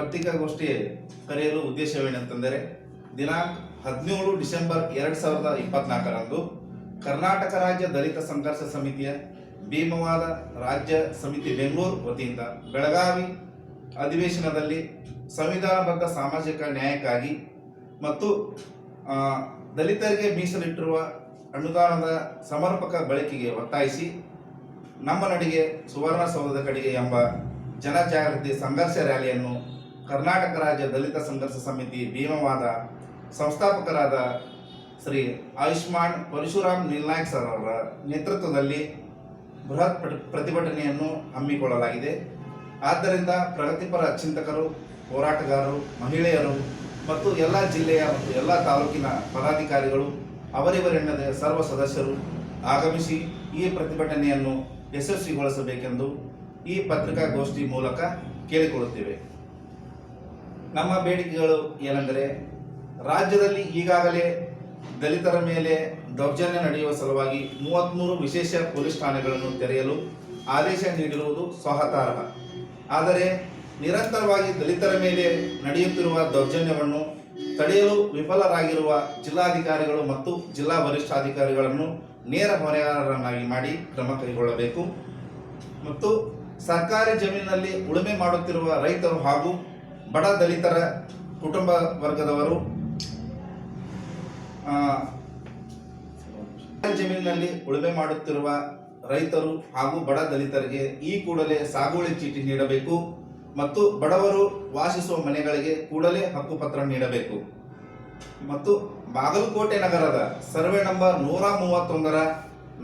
ಪತ್ರಿಕಾಗೋಷ್ಠಿ ಕರೆಯಲು ಉದ್ದೇಶವೇನೆಂತಂದರೆ, ದಿನಾಂಕ ಹದಿನೇಳು ಡಿಸೆಂಬರ್ ಎರಡು ಸಾವಿರದ ಇಪ್ಪತ್ನಾಲ್ಕರಂದು ಕರ್ನಾಟಕ ರಾಜ್ಯ ದಲಿತ ಸಂಘರ್ಷ ಸಮಿತಿಯ ಭೀಮವಾದ ರಾಜ್ಯ ಸಮಿತಿ ಬೆಂಗಳೂರು ವತಿಯಿಂದ ಬೆಳಗಾವಿ ಅಧಿವೇಶನದಲ್ಲಿ ಸಂವಿಧಾನಬದ್ಧ ಸಾಮಾಜಿಕ ನ್ಯಾಯಕ್ಕಾಗಿ ಮತ್ತು ದಲಿತರಿಗೆ ಮೀಸಲಿಟ್ಟಿರುವ ಅನುದಾನದ ಸಮರ್ಪಕ ಬಳಕೆಗೆ ಒತ್ತಾಯಿಸಿ ನಮ್ಮ ನಡಿಗೆ ಸುವರ್ಣಸೌಧದ ಕಡೆಗೆ ಎಂಬ ಜನಜಾಗೃತಿ ಸಂಘರ್ಷ ರ್ಯಾಲಿಯನ್ನು ಕರ್ನಾಟಕ ರಾಜ್ಯ ದಲಿತ ಸಂಘರ್ಷ ಸಮಿತಿ ಭೀಮವಾದ ಸಂಸ್ಥಾಪಕರಾದ ಶ್ರೀ ಆಯುಷ್ಮಾನ್ ಪರಶುರಾಮ್ ನಿಲ್ನಾಯಕ್ ಸರ್ ಅವರ ನೇತೃತ್ವದಲ್ಲಿ ಬೃಹತ್ ಪ್ರತಿ- ಪ್ರತಿಭಟನೆಯನ್ನು ಹಮ್ಮಿಕೊಳ್ಳಲಾಗಿದೆ. ಆದ್ದರಿಂದ ಪ್ರಗತಿಪರ ಚಿಂತಕರು, ಹೋರಾಟಗಾರರು, ಮಹಿಳೆಯರು ಮತ್ತು ಎಲ್ಲ ಜಿಲ್ಲೆಯ ಮತ್ತು ಎಲ್ಲ ತಾಲೂಕಿನ ಪದಾಧಿಕಾರಿಗಳು ಅವರಿವರೆಣ್ಣದ ಸರ್ವ ಸದಸ್ಯರು ಆಗಮಿಸಿ ಈ ಪ್ರತಿಭಟನೆಯನ್ನು ಯಶಸ್ವಿಗೊಳಿಸಬೇಕೆಂದು ಈ ಪತ್ರಿಕಾಗೋಷ್ಠಿ ಮೂಲಕ ಕೇಳಿಕೊಳ್ಳುತ್ತೇವೆ. ನಮ್ಮ ಬೇಡಿಕೆಗಳು ಏನೆಂದರೆ ರಾಜ್ಯದಲ್ಲಿ ಈಗಾಗಲೇ ದಲಿತರ ಮೇಲೆ ದೌರ್ಜನ್ಯ ನಡೆಯುವ ಸಲುವಾಗಿ ಮೂವತ್ತ್ಮೂರು ವಿಶೇಷ ಪೊಲೀಸ್ ಠಾಣೆಗಳನ್ನು ತೆರೆಯಲು ಆದೇಶ ನೀಡಿರುವುದು ಸ್ವಾಗತಾರ್ಹ ಆದರೆ ನಿರಂತರವಾಗಿ ದಲಿತರ ಮೇಲೆ ನಡೆಯುತ್ತಿರುವ ದೌರ್ಜನ್ಯವನ್ನು ತಡೆಯಲು ವಿಫಲರಾಗಿರುವ ಜಿಲ್ಲಾಧಿಕಾರಿಗಳು ಮತ್ತು ಜಿಲ್ಲಾ ವರಿಷ್ಠಾಧಿಕಾರಿಗಳನ್ನು ನೇರ ಹೊಣೆಗಾರರನ್ನಾಗಿ ಮಾಡಿ ಕ್ರಮ ಕೈಗೊಳ್ಳಬೇಕು. ಮತ್ತು ಸರ್ಕಾರಿ ಜಮೀನಿನಲ್ಲಿ ಉಳುಮೆ ಮಾಡುತ್ತಿರುವ ರೈತರು ಹಾಗೂ ಬಡ ದಲಿತರ ಕುಟುಂಬ ವರ್ಗದವರು ಜಮೀನಿನಲ್ಲಿ ಉಳುಮೆ ಮಾಡುತ್ತಿರುವ ರೈತರು ಹಾಗೂ ಬಡ ದಲಿತರಿಗೆ ಈ ಕೂಡಲೇ ಸಾಗುವಳಿ ಚೀಟಿ ನೀಡಬೇಕು ಮತ್ತು ಬಡವರು ವಾಸಿಸುವ ಮನೆಗಳಿಗೆ ಕೂಡಲೇ ಹಕ್ಕುಪತ್ರ ನೀಡಬೇಕು. ಮತ್ತು ಬಾಗಲಕೋಟೆ ನಗರದ ಸರ್ವೆ ನಂಬರ್ ನೂರ ಮೂವತ್ತೊಂದರ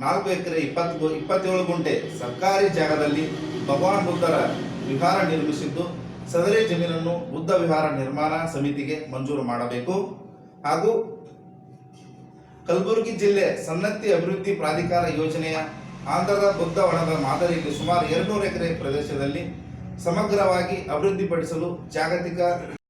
ನಾಲ್ಕು ಎಕರೆ ಇಪ್ಪತ್ತು, ಇಪ್ಪತ್ತೇಳು ಗುಂಟೆ ಸರ್ಕಾರಿ ಜಾಗದಲ್ಲಿ ಭಗವಾನ್ ಬುದ್ಧರ ವಿಹಾರ ನಿರ್ಮಿಸಿದ್ದು ಸದರಿ ಜಮೀನನ್ನು ಬುದ್ಧ ವಿಹಾರ ನಿರ್ಮಾಣ ಸಮಿತಿಗೆ ಮಂಜೂರು ಮಾಡಬೇಕು. ಹಾಗೂ ಕಲಬುರಗಿ ಜಿಲ್ಲೆ ಸನ್ನತಿ ಅಭಿವೃದ್ಧಿ ಪ್ರಾಧಿಕಾರ ಯೋಜನೆಯ ಆಂಧ್ರದ ಬುದ್ಧ ವನದ ಮಾದರಿಯಲ್ಲಿ ಸುಮಾರು ಎರಡ್ನೂರು ಎಕರೆ ಪ್ರದೇಶದಲ್ಲಿ ಸಮಗ್ರವಾಗಿ ಅಭಿವೃದ್ಧಿಪಡಿಸಲು ಜಾಗತಿಕ